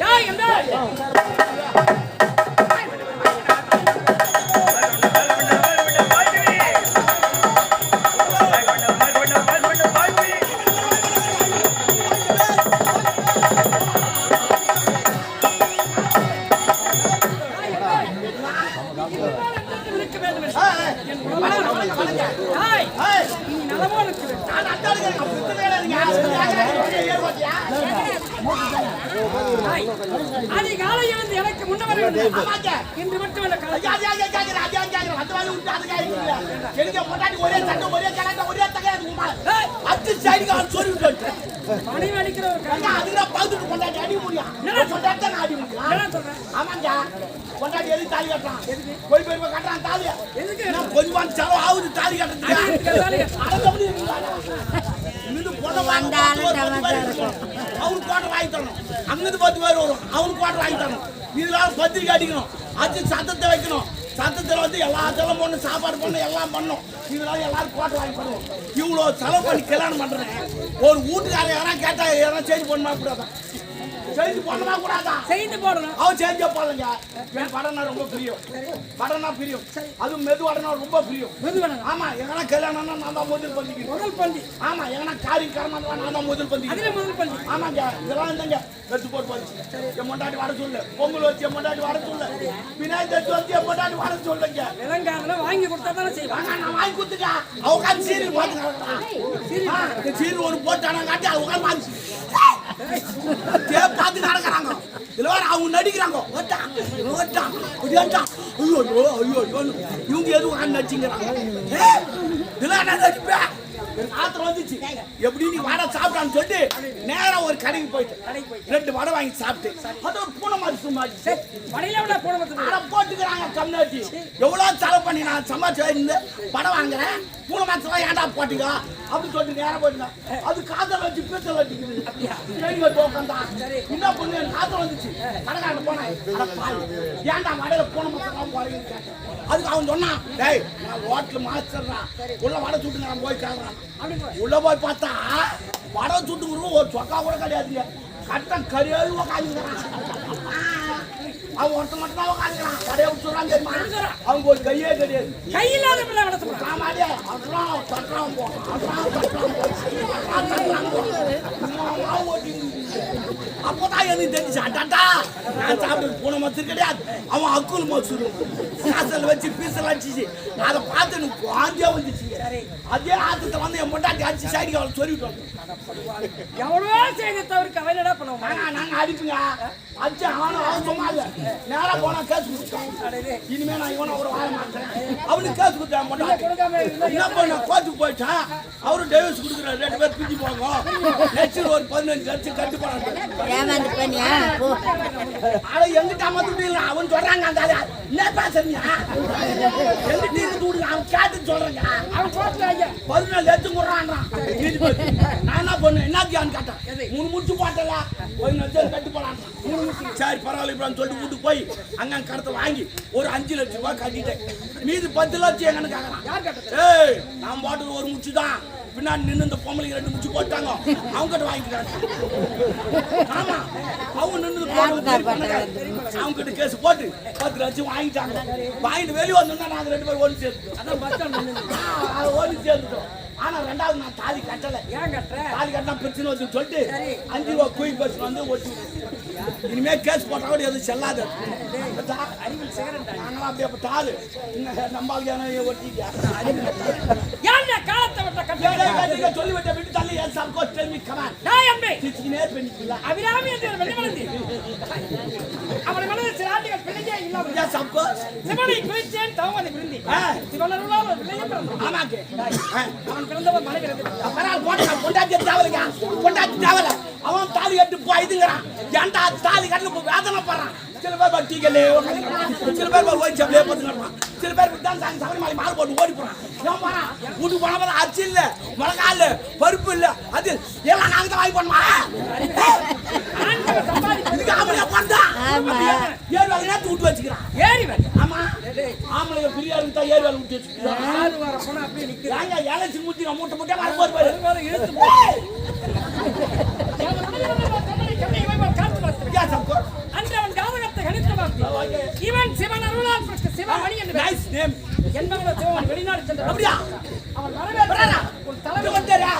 டேய், எங்க? பணி அளிக்கிற ஒரு காரியம். என்ன சொல்றேன்? எதுக்கு? கொஞ்சம் செலவு ஆகுது தாலி கட்டுறதுக்கு? வேலை அவனுக்கு கோட்டை வாங்கி தரணும். அங்கிருந்து பத்து பேர் வரும். அவனுக்கு கோட்டை வாங்கி தரணும். இதெல்லாம் பத்திரிக்கை அடிக்கணும். அது சத்தத்தை வைக்கணும். சத்தத்தில் வந்து எல்லாத்தெல்லாம் பண்ணு சாப்பாடு பண்ணு எல்லாம் பண்ணணும். இதனால எல்லாரும் கோட்டை வாங்கி பண்ணுவோம் இவ்வளோ செலவு பண்ணி கல்யாணம் பண்ணுறேன் ஒரு வீட்டுக்காரன் யாரா கேட்டால் எதனா சேஞ்ச் பண்ணுமா கூடாதா செய்தி பண்ணுமா கூடாதா? செய்து போடணும். அவன் செஞ்ச பாருங்க என் படம்னா ரொம்ப பிரியம். படம்னா பிரியம். அதுவும் மெதுவாடனா ரொம்ப பிரியம். மெதுவனங்க ஆமா எங்கன்னா கல்யாணம்னா நான் தான் முதல் பண்ணிக்கிறேன் முதல் பந்தி. ஆமா எங்கன்னா காரியம் கரமாட்டா நான் தான் முதல் பண்ணிக்கிறேன் அதிலே முதல் பந்தி. ஆமாங்க இதெல்லாம் இருந்தாங்க வெத்து போட்டு வந்துச்சு என் மொண்டாட்டி வர சொல்லு. பொங்கல் வச்சு என் மொண்டாட்டி வர சொல்லு. விநாயகர் சதுர்த்தி வச்சு என் மொண்டாட்டி வர சொல்லுங்க. விலங்காதுல வாங்கி கொடுத்தா தானே செய்வாங்க. வாங்க நான் வாங்கி கொடுத்துட்டா. அவ உட்காந்து சீரியல் பார்த்துக்கிறாங்க சீரியல் ஒன்று போட்டானா காட்டி அவ உட்காந்து பார்த்து பார்த்து நடக்கிறாங்க. இதுல வேற அவங்க நடிக்கிறாங்க. ஓட்டா ஓட்டா ஓட்டா. ஐயோ ஐயோ ஐயோ இவங்க எதுவும் உட்காந்து நடிச்சுங்கிறாங்க? ஏய், இதெல்லாம் நான் நடிப்பேன் ஆத்திரம் வந்துச்சு. எப்படி நீ வடை சாப்பிட்டான்னு சொல்லிட்டு நேரா ஒரு கடைக்கு போயிட்டு ரெண்டு வடை வாங்கி சாப்பிட்டு அது ஒரு பூனை மாதிரி சரி. வடையில விட வந்து அட போட்டுக்கிறாங்க கம்யூனிட்டி. எவ்வளவு செலவு பண்ணி நான் சம்பாதிச்சு இருந்து படம் வாங்குறேன்? மூணு மாசம் ஏன்டா போட்டீங்க அப்படின்னு சொல்லிட்டு நேரம் போயிடுங்க அது காதல் வச்சு பீசல் வச்சுக்குது. சரிங்க தோக்கந்தா என்ன பண்ணு காதல் வந்துச்சு. கடைக்காரன் போனேன். ஏன்டா வடையில போன மாசம் போறீங்கன்னு கேட்டேன். அதுக்கு அவன் சொன்னான் டேய் நான் ஹோட்டல் மாஸ்டர்டா. உள்ள வடை சுட்டு நான் போய் கேட்கறான் உள்ள போய் பார்த்தா வடை சுட்டுங்கிறது ஒரு சொக்கா கூட கிடையாதுங்க. கட்டம் கரியாளு உக்காந்துக்கிறான். அவன் ஒருத்தன் மட்டும் தான் உக்காந்துக்கிறான். கடையை விட்டுறான் தெரியுமா? அவங்க ஒரு கையே கிடையாது சொல்றான் ஆமாடியே அதெல்லாம் தட்டுறான் போ. அதெல்லாம் அப்போதான் எனக்கு தெரிஞ்சு. அட்டாட்டா நான் சாப்பிட்டு போன மசூர் கிடையாது. அவன் அக்குல் மசூர் காசல் வச்சு பீசல் அடிச்சிச்சு. அதை பார்த்து எனக்கு வாந்தியா வந்துச்சு. அதே ஆத்தத்தை வந்து என் பொண்டாட்டி அடிச்சு சைடுக்கு அவளை சொல்லிட்டு வந்தேன் எவ்வளவோ செய்தி தவிர்க்க அவன் என்னடா பண்ணுவான் நாங்க நாங்க அடிப்புங்க அடிச்சு அவன் சும்மா இல்ல. நேரா போனா கேஸ் கொடுத்தான். இனிமே நான் இவனை ஒரு வாழ மாட்டேன் அவனுக்கு கேஸ் கொடுத்தான் என்ன பண்ண? கோர்ட்டுக்கு போயிட்டான். அவரு டைவர்ஸ் கொடுக்குறாரு. ரெண்டு பேர் பிரிஞ்சு போங்க லட்சம் ஒரு பதினஞ்சு லட்சம் கட்டு ஏமாந்து பண்ணியா போ. ஆனா எங்கிட்ட அமர்ந்துட்டு அவன் சொல்றாங்க அந்த ஆளு. என்ன பேசுறீங்க? எங்கிட்ட இருந்து விடுங்க அவன் கேட்டு சொல்றேங்க. அவன் ஐயா பதினாலு லட்சம் கொடுறான்றான். நான் என்ன பண்ணேன்? என்ன தியான்னு கேட்டேன்? மூணு முடிச்சு போட்டல பதினஞ்சு லட்சம் கட்டு போலான் சரி பரவாயில்ல இப்படின்னு சொல்லிட்டு வீட்டுக்கு போய் அங்க கடத்தை வாங்கி ஒரு அஞ்சு லட்சம் ரூபாய் கட்டிட்டேன். மீதி பத்து லட்சம் எங்கன்னு கேட்கறான் ஏய் நான் போட்டது ஒரு முச்சு தான் பின்னாடி நின்று இந்த பொம்பளைக்கு ரெண்டு முச்சு போட்டாங்க. அவங்க கிட்ட வாங்கிக்கிறாங்க ஆமா. அவங்க நின்று அவங்க கிட்ட கேஸ் போட்டு பத்து லட்சம் வாங்கிட்டாங்க. வாங்கிட்டு வெளியே வந்தோம்னா நாங்க ரெண்டு பேரும் ஓடி சேர்த்து அதான் பஸ் ஸ்டாண்ட் ஓடி சேர்ந்துட்டோம். ஆனா ரெண்டாவது நான் தாலி கட்டல. ஏன் கட்டுற? தாலி கட்டினா பிரச்சனை வந்து சொல்லிட்டு. அஞ்சு ரூபா குயிக் பஸ் வந்து ஓட்டி இனிமே கேஸ் போட்டா கூட எதுவும் செல்லாது. நாங்களாம் அப்படியே அப்ப தாலு. நம்ம ஒட்டிட்டியா ஏன் காலத்தை விட்ட தள்ளி என் சம்கோ டெல்மி கமான். நான் எம்பி சிச்சினே பண்ணிக்கலாம் அபிராமி என்று ஒரு வெளிமலர்ந்து அவனை மனது சில ஆண்டுகள் பிள்ளையே இல்லாமல். ஏன் சம்கோ சிவனை குறிச்சேன் தவமனை விருந்தி ஆ. சிவனருளால் ஒரு பிள்ளையை பிறந்தான். ஆமாக்கு அவன் பிறந்தவர் மலை பிறந்து பரவாயில்ல போட்டா பொண்டாட்டி தேவலைங்க. பொண்டாட்டி தேவலை. அவன் தாலி கட்டு போயிதுங்கிறான் ஏன்டா தாலி கட்டு வேதனை படுறான். சில பேர் பாரு டீக்கலே சில பேர் ஓடி சாப்பிடே பார்த்துக்கிறான் சில பேர் விட்டான் சாமி சபரிமலை மாலை போட்டு ஓடி போறான் ஏமா வீட்டுக்கு போன அரிசி இல்ல மிளகா இல்ல பருப்பு இல்ல அது எல்லாம் நாங்க தான் வாங்கி போனோமா இதுக்கு ஆம்பளையா பண்ணான் ஏழு வேலை நேரத்து விட்டு வச்சுக்கிறான். ஏறி ஆமா. ஆம்பளைங்க பிரியா இருந்தா ஏழு வேலை விட்டு வச்சுக்கிறான். ஏழைச்சி மூச்சு நம்ம மூட்டை மூட்டை மரம் போயிருப்பாரு இழுத்து அன்றவன் கவனத்தை கணித்த இவன் சிவன் அருளால் நேம் என்பவன வெளிநாடு சென்ற அப்படியா அவன் வரவே தலைமை வந்தாரா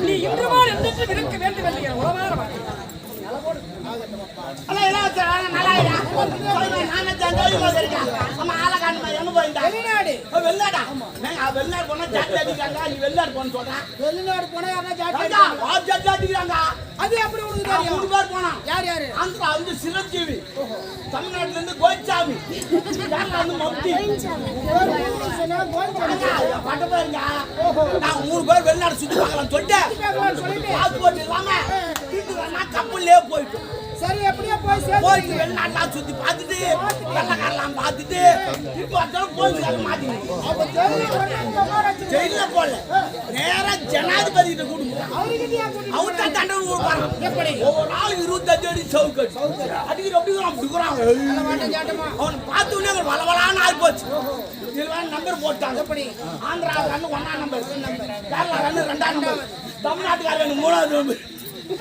நீ இன்று போல் என்றென்றும் இருக்க வேண்டும் என்று என் நல்லா இருக்கா? வெளிநாடு? வெளிநாடா? ஏங்க, வெளிநாடு போனா ஜாட்டி அடிக்கிறாங்க, நீ வெளிநாடு போன்னு சொல்ற. வெளிநாடு போனா யாருன்னா ஜாட்டி. வா, ஜாட்டி அடிக்கிறாங்க. அது எப்படி உனக்கு மூணு தெரியும்? பேர் போனோம். யார் யாரு? ஆந்திரா வந்து சிரஞ்சீவி தமிழ்நாட்டுல இருந்து கோயிச்சாமி கேரளா வந்து பட்ட பாருங்க. நான் மூணு பேர் வெளிநாடு சுத்தி பார்க்கலாம் சொல்லிட்டு பாஸ்போர்ட் இல்லாம கப்பல்லே போயிட்டோம். சரி எப்படியோ போய் சேர்ந்து வெளிநாட்டுலாம் சுத்தி பார்த்துட்டு வெள்ளக்காரலாம் பார்த்துட்டு திருப்பி வந்தாலும் போலீஸ்கார மாட்டிக்கிட்டு ஜெயில போல நேரா ஜனாதிபதி கிட்ட கூட்டு அவர் தான் தண்டனை கொடுப்பாரு எப்படி? ஒவ்வொரு நாள் இருபத்தஞ்சு அடி சவுக்கு அடிக்கிற மாட்டேன் ஜாட்டமா அவன் பார்த்த உடனே வளவலான்னு ஆகி போச்சு. இதுல நம்பர் போட்டாங்க. எப்படி? ஆந்திரா ரன்னு ஒன்னாம் நம்பர் கேரளா ரன்னு ரெண்டாம் நம்பர் தமிழ்நாட்டுக்கார ரன்னு மூணாவது நம்பர்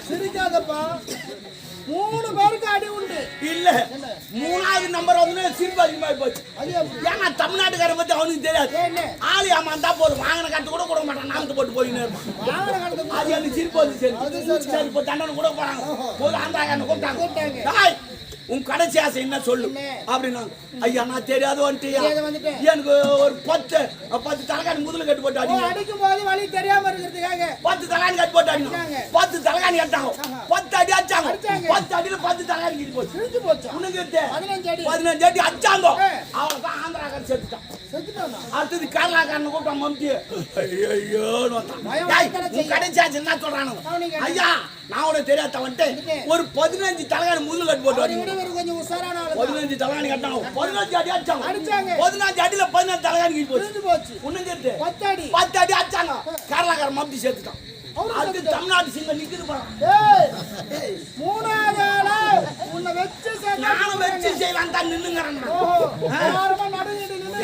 சிரிக்காதப்பா. மூணு பேருக்கு அடி உண்டு. இல்ல. மூணாவது நம்பர் வந்து சிரிப்பு அதிகமாகி போச்சு? ஏன்னா தமிழ்நாட்டுக்காரன் பத்தி அவனுக்கு தெரியாது. ஆளு ஏமாந்தா போதும். வாங்கின கட்டு கூட கொடுக்க மாட்டான். நாமத்தை போட்டு போயின்னு இருப்பான். அது எனக்கு சிரிப்பு வந்து சரி. சரி. இப்போ தண்டனை கூட போறாங்க. போது ஆந்திராக்காரனை கூப்பிட்டாங்க. உன் கடைசி ஆசை என்ன சொல்லு? அப்படின்னா ஐயா நான் தெரியாத வந்துட்டியா. எனக்கு ஒரு பத்து பத்து தலைகாணி முதல்ல கட்டு போட்டு அடிங்க அடிக்கும் போது வழி தெரியாம இருக்கிறதுக்காக. பத்து தலைகாணி கட்டு போட்டு அடிங்க. பத்து தலைகாணி கட்டாங்க பத்து அடி அடிச்சாங்க. பத்து அடியில பத்து தலைகாணி கிட்டு போச்சு. போச்சா? உனக்கு? பதினஞ்சு அடி. பதினஞ்சு அடி அடிச்சாங்க. அவன் தான் ஆந்திராக்காரன் செத்துட்டான் செத்துட்டானா அடுத்தது கேரளாக்காரன் கூட்டம் மம்டி ஐயோ பயம் வரத்தானே செய்யும். கடைசி ஆச்சு என்ன சொல்றானுங்க? ஐயா நான் உனக்கு தெரியாத வந்துட்டு. ஒரு பதினஞ்சு தலைகாணி முதல்ல கட்டு போட்டு தான். பதினஞ்சு தலைகாணி கட்டாங்க பதினஞ்சு அடி அடிச்சாங்க. அடிச்சாங்க. பதினஞ்சு அடியில பதினஞ்சு தலைகாணி போச்சு. போச்சு. உன்னும் சேர்த்து. பத்து அடி. பத்து அடி அடிச்சாங்க. கேரளாக்காரன் மம்டி சேர்த்துட்டான். அது. தமிழ்நாட்டு சிங்கம் நிக்குது மூணாவது உன்னை வச்சு நானும் வச்சு செய்யலாம் தான் நின்னுங்கிறேன்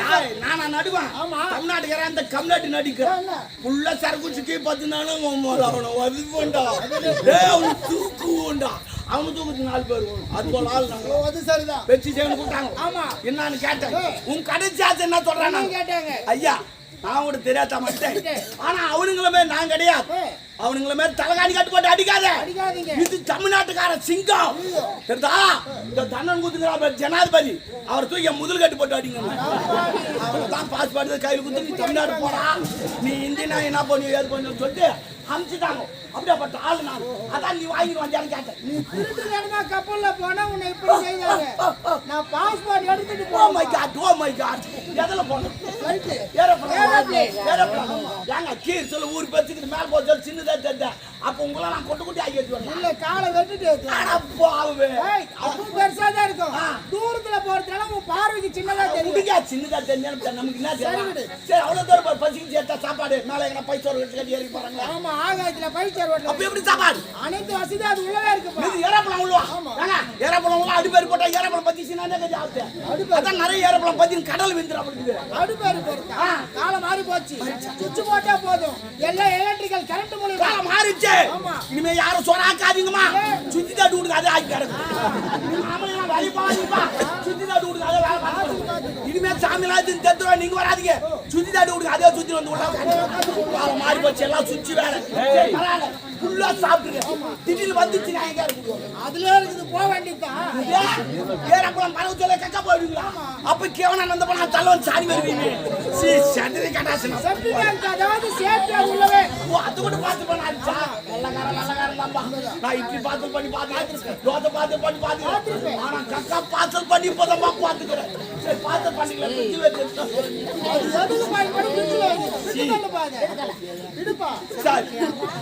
யாரு? நானா நடுவேன். ஆமா. தமிழ்நாட்டுக்காரன் அந்த கம்நாட்டு நடிக்கிறேன்? புள்ள சரக்கு சுத்தி பார்த்துனாலும் அவனை வந்து போண்டா அவனு தூக்குவோண்டா அவனு தூக்குறது நாலு பேர் வரும் அது போல ஆள் நாங்க. ஓ, அது சரிதான். வச்சு செய்யணும் கூட்டாங்க ஆமா. என்னன்னு கேட்டேன். உன் கடைசி ஆசை என்ன கேட்டாங்க. ஐயா நான் கூட தெரியாத மாட்டேன். ஆனா அவனுங்களுமே நான் கிடையாது. அவனுங்கள மாதிரி தலைகாணி கட்டு போட்டு அடிக்காத. இது தமிழ்நாட்டுக்கார சிங்கம். தெரியுதா? இந்த தன்னன் குத்துங்கிற ஜனாதிபதி. அவர் தூக்கி முதல் கட்டு போட்டு அடிங்க. அவன் தான் பாஸ் பண்ணி கையில் குத்து நீ தமிழ்நாடு போடா. நீ இந்தியனா என்ன பண்ணி ஏது பண்ணு சொல்லிட்டு அனுப்பிச்சிட்டாங்க அப்படியாப்பட்ட ஆளு நான். அதான் நீ வாங்கிட்டு வந்தான்னு கேட்டேன். நீ திருட்டு தனமா கப்பல்ல போனா உன்னை இப்படி செய்தாங்க நான் பாஸ்போர்ட் எடுத்துட்டு oh my God oh my God எதுல. ஏரோப்ளேன். ஏங்க கீழ் சொல்ல ஊர் பேச்சுக்கிட்டு மேல போக சொல்லி சின்னதா தெரிஞ்ச. அப்ப உங்களை நான் கொண்டு கொண்டு ஆக்கி வச்சுருவேன். இல்ல காலை வெட்டிட்டு பாவே. ஏய் அப்பவும் பெருசா தான் இருக்கும். தூரத்துல போறதுனால உன் பார்வைக்கு சின்னதா தெரியும். சின்னதா தெரிஞ்சா நமக்கு என்ன சரி அவ்வளவு தூரம் பசிக்கு சேர்த்தா சாப்பாடு. மேல எங்க வச்சு கட்டி ஏறி போறாங்களா? ஆமா ஆகாயத்துல பைசர் அப்ப ஓட்டல எப்படி சாப்பாடு? அனைத்து வசதி அது உள்ளவே இருக்குப்பா இது ஏரோப்ளேன் உள்ளவா? உள்ள அடிப்பேர் போட்டா ஏரோப்ளேன் பத்தி சின்ன ஆகுது. அதான் நிறைய ஏரோப்ளேன் பத்தி கடல் விந்துரும் அப்படி அடுப்பேரு காலம் மாறி போச்சு. சுவிட்ச் போட்டா போதும். எல்லாம் எலக்ட்ரிக்கல் கரண்ட் மூலியமா காலம் மாறிடுச்சு. ஆமா. இனிமே யாரும் சோறாக்காதீங்கம்மா. சுத்தி தாட்டு விடுங்க அதே ஆக்கி கிடக்கு. பாருங்கப்பா சுத்தி தாட்டு விடுங்க அதே வேலை சாமிலாம் தெரிஞ்சிடும் நீங்க வராதீங்க. சுத்தி தாட்டு விடுங்க அதே சுத்தி வந்து விடாது மாறி போச்சு எல்லாம் சுத்தி சரி, பரவாயில்ல ஃபுல்லா சாப்பிட்டுருங்க. திடீர்னு வந்துச்சு நான் எங்க அதுல இருக்குது போக வேண்டியதுதான். ஏறப்பழம் பரவ சொல்ல கக்க போயிடுங்களா அப்ப கேவனா நந்த போனா தள்ளவன் சாணி வருவீங்க. சி சந்திரி கட்டாசனம். அதாவது அது உள்ளவே ஓ, அது கூட பார்த்து பண்ணாச்சா நல்லகாரம் நல்லகாரம் தான்பா நான் இட்லி பார்சல் பண்ணி தோசை பார்சல் பண்ணி பார்த்துருக்கேன் ஆனா கக்கா பார்சல் பண்ணி இப்போதான் பார்த்துக்கிறேன் சரி பார்சல் பண்ணிக்கலாம் ஃப்ரிட்ஜ் வச்சிருக்கேன் அது எதுக்கு பயன்படும் ஃப்ரிட்ஜ்ல வைங்க ஃப்ரிட்ஜ் தள்ளு பாரு இடுப்பா சார்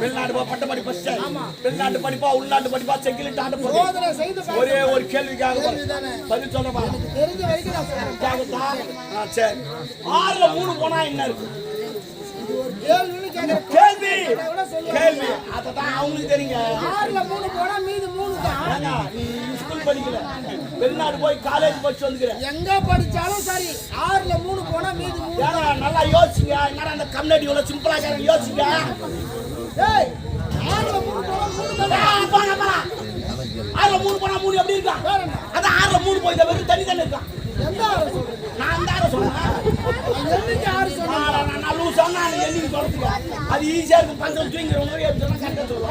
வெளிநாடு பட்ட படிப்பு சார் வெளிநாட்டு படிப்பா உள்நாட்டு படிப்பா செக்கிலிட்டு பாரு. ஒரே ஒரு கேள்விக்காக. பதில் சொல்ல பாரு தெரிஞ்ச வரைக்கும் நான் சொல்றேன் கேக்குதா? ஆ, சரி ஆறுல மூணு போனா என்ன இருக்கு கேள்வின்னு கேள்வி. அததான் அவங்களுக்கு தெரியுங்க. ஆறுல மூணு போனா மீதி மூணு தான். ஸ்கூல் படிக்கல. வெளிநாடு போய் காலேஜ் படிச்சு வந்துக்கிற. எங்க படிச்சாலும் சரி ஆறுல மூணு போனா மீதி மூணு நல்லா யோசிங்க. என்னடா அந்த கம்யூனிட்டி இவ்வளவு சிம்பிளா கேட்க யோசிங்க. ஏய் ஆறுல மூணு போனா மூணு தான். ஆறுல மூணு போனா மூணு எப்படி இருக்கான்? அதான் ஆறுல மூணு போய் வெறும் தண்ணி தானே இருக்கான் ஆறு சொல்றேன் நான் ஆறு சொன்னேன் ஆறு அது ஈஸியா இருக்கு பஞ்சம் தூங்கிறவங்க சொன்னா கரெக்டா நான்.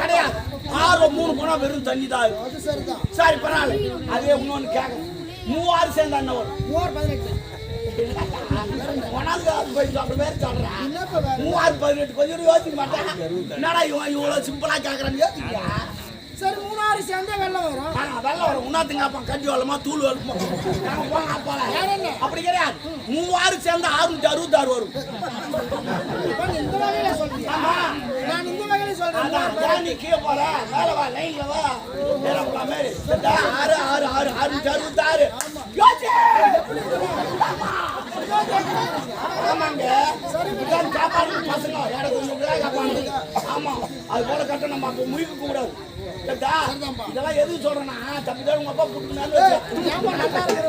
கிடையாது. ஆறுல மூணு போனா வெறும் தண்ணி தான் இருக்கும். சரி பரவாயில்ல. அதே இன்னொன்னு கேட்கணும் மூவாறு சேர்ந்தா வரும்? மூவார் பதினெட்டு. மூவாறு பதினெட்டு கொஞ்சம் யோசிக்க மாட்டேன். என்னடா இவன் இவ்வளவு சிம்பிளா கேக்குறான்னு யோசிக்க சரி மூணாறு சேர்ந்தா வெள்ளம் வரும். அதெல்லாம் வரும். உன்னாத்துங்க அப்பா கஞ்சி வளமா தூள் வளமா? அப்படி கிடையாது. மூவாறு சேர்ந்தா ஆறுநூத்தி அறுபத்தாறு வரும். இப்ப நீ இந்த வகையில சொல்றியா நான் இந்த வகையில சொல்றேன். நீ கீழே போற? மேல வா லைன்ல வா. மாதிரி? ஆறு ஆறு ஆறு ஆறுநூத்தி யோசி ஆமாங்க. சாப்பாடு பசங்க. எனக்கு கொஞ்சம் விழா காப்பாங்க ஆமா. அது போல கட்ட நம்ம அப்ப முழிக்க கூடாது? இதெல்லாம் எதுக்கு சொல்றேன்னா தப்பிதான் உங்க அப்பா கேட்கறேன்.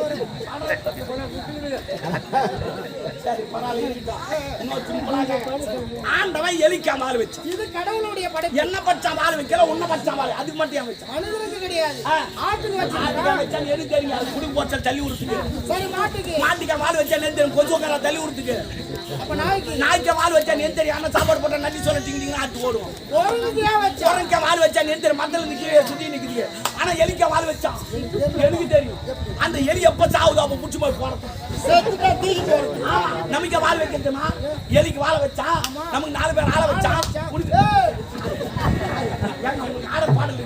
ஆண்டவன் எலிக்கா மாறு வச்சான். இது கடவுளுடைய படைப்பு. என்ன பச்சா மாறு வைக்கல உன்ன பச்சா மாறு. அதுக்கு மட்டும் ஏன் வச்சான்? மனிதனுக்கு கிடையாது. ஆட்டுக்கு எது தெரியும்? அது குடி போச்சா தள்ளி விடுத்துக்கு சரி மாட்டுக்கு. மாட்டுக்கா மாடு வச்சா கொசு உட்கார தள்ளி விடுத்துக்கு நாய்க்கு மாடு வச்சா நெல் தெரியும் ஆனா சாப்பாடு போட்டா நன்றி சொல்ல டிங்கிங்க ஆட்டு ஓடுவோம். ஒருங்குக்கு ஏன் வச்சா வச்சா நெல் தெரியும் மத்தல நிக்க சுத்தி நிக்குது ஆனா எலிக்கா மாடு வச்சான் எனக்கு தெரியும். அந்த எலி எப்ப சாவுதோ அப்ப புடிச்சு போய் ஆமா நமக்கு வாழ வைக்கிறதுமா எலிக்கு வாழ வச்சா? நமக்கு நாலு பேர் ஆள வச்சா? ஆட பாடல்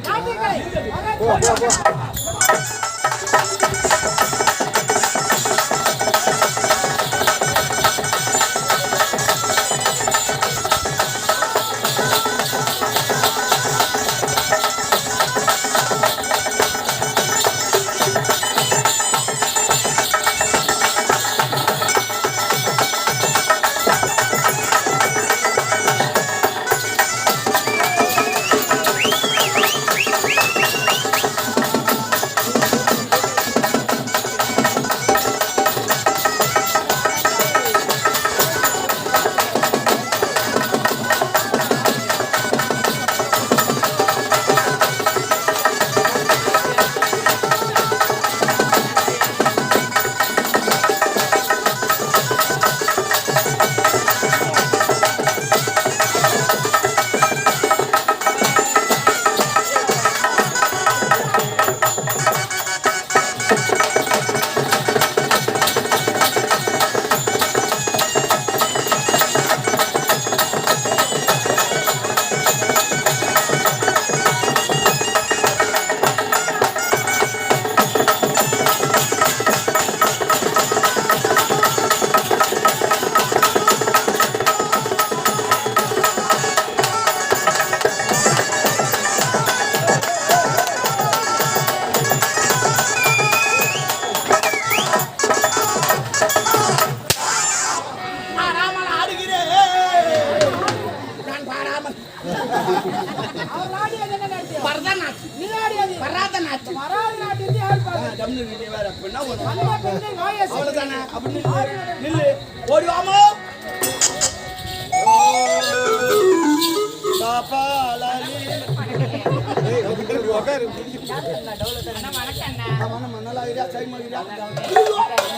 சைமா இருக்கியா? ஐயோ,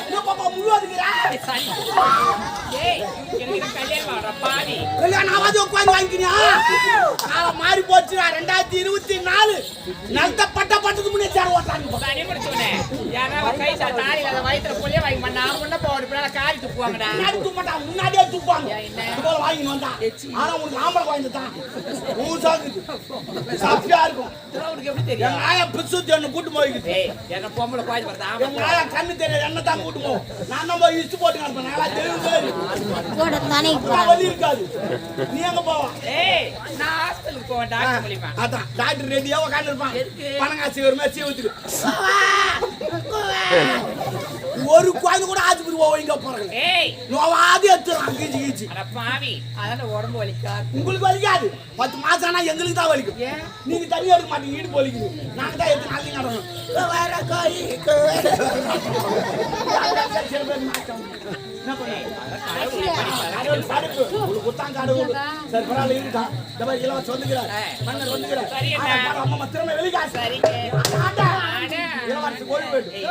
என்ன பாப்பா முழுவதுக்குறா? கல்யாணம் ஆகாது உட்காந்து வாங்கிக்கிறியா? காலம் மாறி போச்சுடா, ரெண்டாயிரத்தி இருபத்தி நாலு நிலத்தை பட்ட பட்டத்துக்கு முன்னே சேர ஓட்டாங்க முன்னாடி துப்பட்டான், முன்னாடியே துப்பாங்க. போல வாங்கின்னு வந்தான். ஆனா உனக்கு ஆம்பளை குழந்தை தான். ஊசா இருக்குது. சப்பியா இருக்கும். என் ஆயா பிசுத்தி ஒண்ணு கூட்டு போய்க்குது. என் ஆயா கண்ணு தெரியாது, என்னை தான் கூட்டு போகும். நான் போய் இழுத்து போட்டு கிடப்பேன். நல்லா தெளிவு பேரு. இருக்காது. நீ எங்க போவ? அதான், டாக்டர் ரெடியா உட்கார்ந்திருப்பான். பணம் காசு ஒரு மாதிரி ஒரு குழந்தை கூட ஆஸ்பத்திரி போக இங்க போறாங்க நோவாது எடுத்துறான் கீச்சு கீச்சு உடம்பு வலிக்காது உங்களுக்கு வலிக்காது பத்து மாசம் ஆனா எங்களுக்கு தான் வலிக்கும் ஏன்? நீங்க தனியா எடுக்க மாட்டீங்க இடுப்பு வலிக்குது நாங்க தான் எடுத்து நாளைக்கு நடணும் வேற கோயி சில பேர் மாட்டோம் என்ன பண்ணுறது? கடவுள் படைப்பு. உங்களுக்கு குத்தாங்க கடவுள். சரி, பரவாயில்ல, இருக்கட்டும். இந்த மாதிரி இலவசம் வந்துக்கிறார். மன்னர் வந்துக்கிறார். சரிங்க. ஆனா, பாரு, அம்மா திரும்ப வெளிக்காசு. சரிங்க. ஆட்டா. ஆட. இலவசம் கோழி போயிட்டு.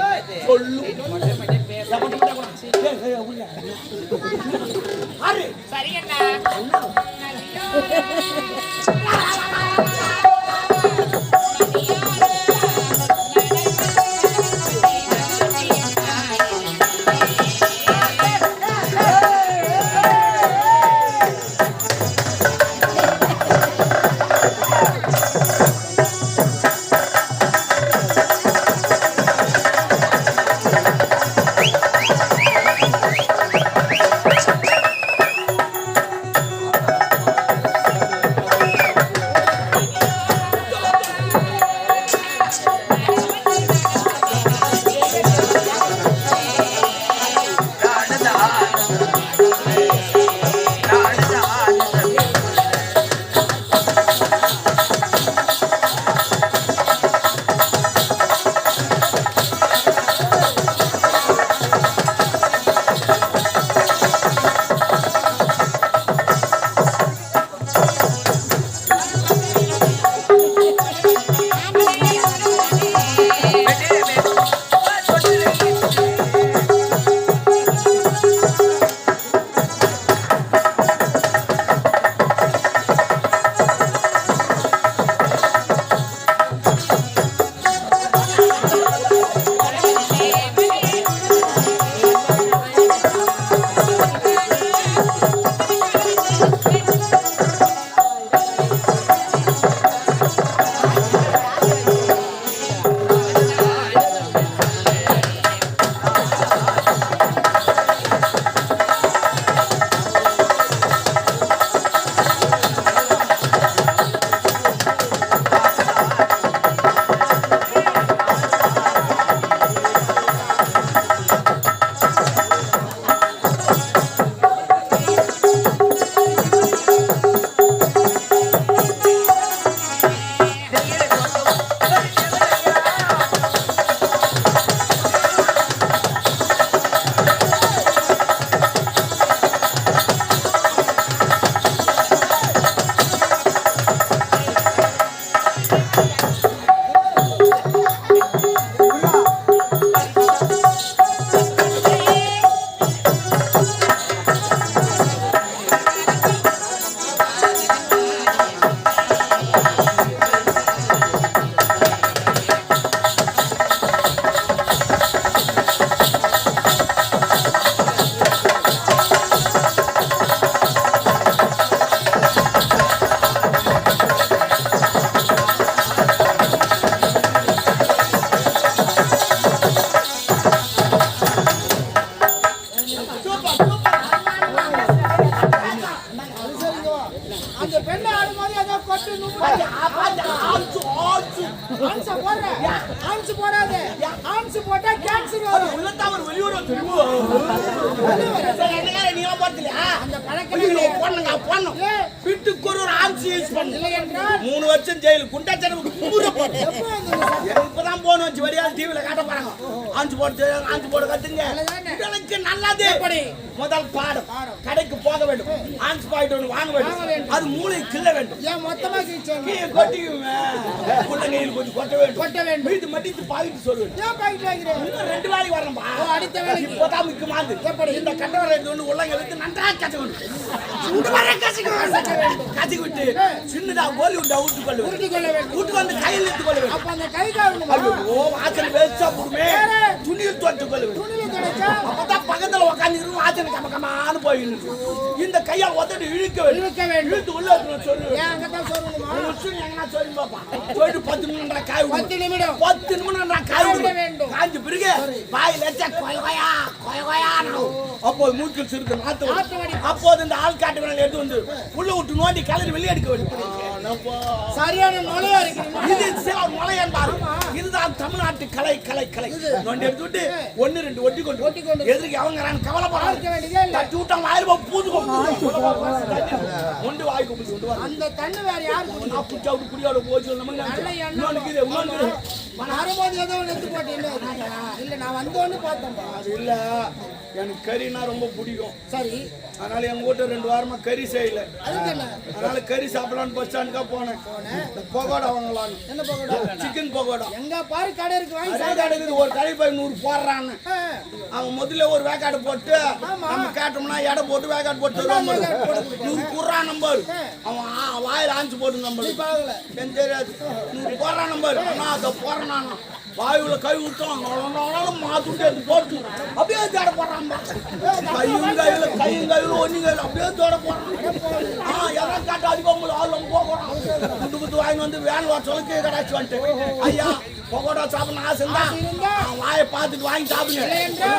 சொல்லு. எவன்கிட்ட விட கூடாது. ஏய், ஏய், உள்ள. ஆறு. சரிங்கண்ணா அந்த பெண்ணை ஆடும்போது ஏதோ கொட்டு நும்பு ஆப்பாத்து, ஆச்சு, ஆச்சு. ஆன்ஸ் போடுற. ஆன்ஸ் போடாத. ஆன்ஸ் போட்டா கேன்சர் வரும். உள்ளத்தான் ஒரு வெளியூர் என்ன நீங்க போறது இல்லையா? அந்த போடணுங்க, போடணும். ஏய். வீட்டுக்கு ஒரு ஒரு ஆன்ஸ் யூஸ் பண்ணு. இல்லை என்றால் மூணு வருஷம் ஜெயில் கும்புற எப்போ வந்தது? சத்தியம்? இப்பதான் போன் வச்சு வரியால் டிவில காட்ட போறாங்க. ஆஞ்சு போட்டு ஆஞ்சு போட கத்துங்க? உங்களுக்கு நல்லது? முதல் பாடம். கடைக்கு போக வேண்டும். ஆன்ஸ் பாயிண்ட் ஒன்று வாங்க வேண்டும். அது மூளை கிள்ள வேண்டும். ஏன் மொத்தமா கொட்டிக்குவேன் கொஞ்சம் கொட்ட வேண்டும். கொட்ட வேண்டும். வீட்டு மட்டித்து பாவிட்டு சொல்லுவேன் ஏன் பாக்கெட் வாங்கிறேன் இன்னும் ரெண்டு வேலைக்கு வரணும்பா. ஓ, அடுத்த வேலைக்கு. இப்போதான் முக்கியமானது எப்படி? இந்த கட்டவரை ஒன்று உள்ளங்க எடுத்து நன்றாக கசக்கணும். சுண்டு வர கசக்கணும். கசக்கி விட்டு சின்னதா கோலி விட்டு அவுட்டு கொள்ளுவேன் உருட்டி கொள்ள வேண்டும். வீட்டு வந்து கையில் எடுத்து கொள்ளுவேன் அப்ப அந்த கை காரணமா? ஐயோ வாசல் வேஸ்டா போடுமே? துணியில் தொட்டு கொள்ளுவேன் துணியில தொடச்சா அப்பதான் பக்கத்துல உட்காந்து வாசல் கம கமான்னு போயிருக்கு இந்த கையால் உதட்டு இழுக்க வேண்டும். இழுக்க வேண்டும். போயிட்டு பத்து நிமிடம் காய். பத்து நிமிடம். பத்து நிமிடம் நான் காய் விட. வேண்டும். காய்ஞ்ச பிறகு வாயில வச்சா அப்போது மூக்கில் சிறுக்கு நாத்து. அப்போது இந்த ஆள் காட்டு விரல் எடுத்து வந்து உள்ள விட்டு நோண்டி கலரி வெளியே எடுக்க வேண்டும். சரியான நுழையா இருக்கிறீங்க இது சில முளையன் பாரு இதுதான் தமிழ்நாட்டு கலை கலை கலை. நோண்டி எடுத்து விட்டு ஒன்னு ரெண்டு ஒட்டி கொண்டு ஒட்டி கொண்டு. எதிர்க்கு அவங்க கவலைப்படாது. தட்டி விட்டா வாயில் போய் பூந்து ஒன்று வாய் கும்பிட்டு கொண்டு வா அந்த தண்ணி வேற யாரு? நான் புடிச்சா விட்டு குடியோட போச்சு நம்ம நல்ல எண்ணம். இருக்குது. நான் வரும்போது ஏதோ ஒண்ணு எடுத்து போட்டீங்க இல்ல நான் வந்தோன்னு பார்த்தேன்பா அது இல்ல. எனக்கு கறினா ரொம்ப பிடிக்கும். சரி. அதனால எங்க வீட்டுல ரெண்டு வாரமா கறி செய்யல. அதனால கறி சாப்பிடலாம்னு பஸ் ஸ்டாண்டுக்கா போனேன். பகோடா வாங்கலாம்னு. என்ன பக்கோடா சிக்கன் பகோடா. எங்க பாரு கடை இருக்கு வாங்கி சாப்பிடு. கிடைக்குது ஒரு கடை போய் நூறு போடுறான்னு. அவன் முதல்ல ஒரு வேக்காடு போட்டு நம்ம கேட்டோம்னா எடை போட்டு வேக்காடு போட்டு. நூறு குர்றான் நம்பர் அவன் வாயில ஆஞ்சு போட்டு நம்பர் எனக்கு தெரியாது நூறு போடுறான் நம்பர் அண்ணா அதை போடுறேன் வாயுல கை விட்டோம் மாத்துட்டு போட்டு அப்படியே தேட போடுறான் கையில அப்படியே தேட போடுறான் ஆ எல்லாம் காட்டு அதிகம் ஆள் போகிறான் குண்டு குத்து வாங்கி வந்து வேன் வர சொல்லிக்கு கடாச்சு வந்துட்டு. ஐயா பகோடா சாப்பிடணும் ஆசை இருந்தா வாயை பார்த்துட்டு வாங்கி சாப்பிடுங்க.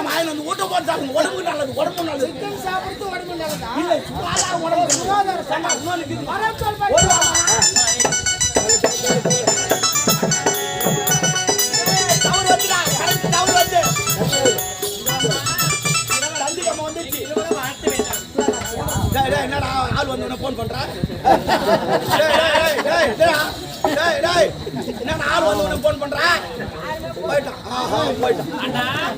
வாங்கி வந்து ஊட்ட போட்டு சாப்பிடுங்க. உடம்புக்கு நல்லது உடம்பு நல்லது. சாப்பிடுறது உடம்பு நல்லதா? இல்ல சும்மாதான் உடம்பு சுகாதார சண்டை இன்னொன்னு பண்றா டேய், ஆள் வந்து பண்றா போயிட்டான் ஆஹா போயிட்டான்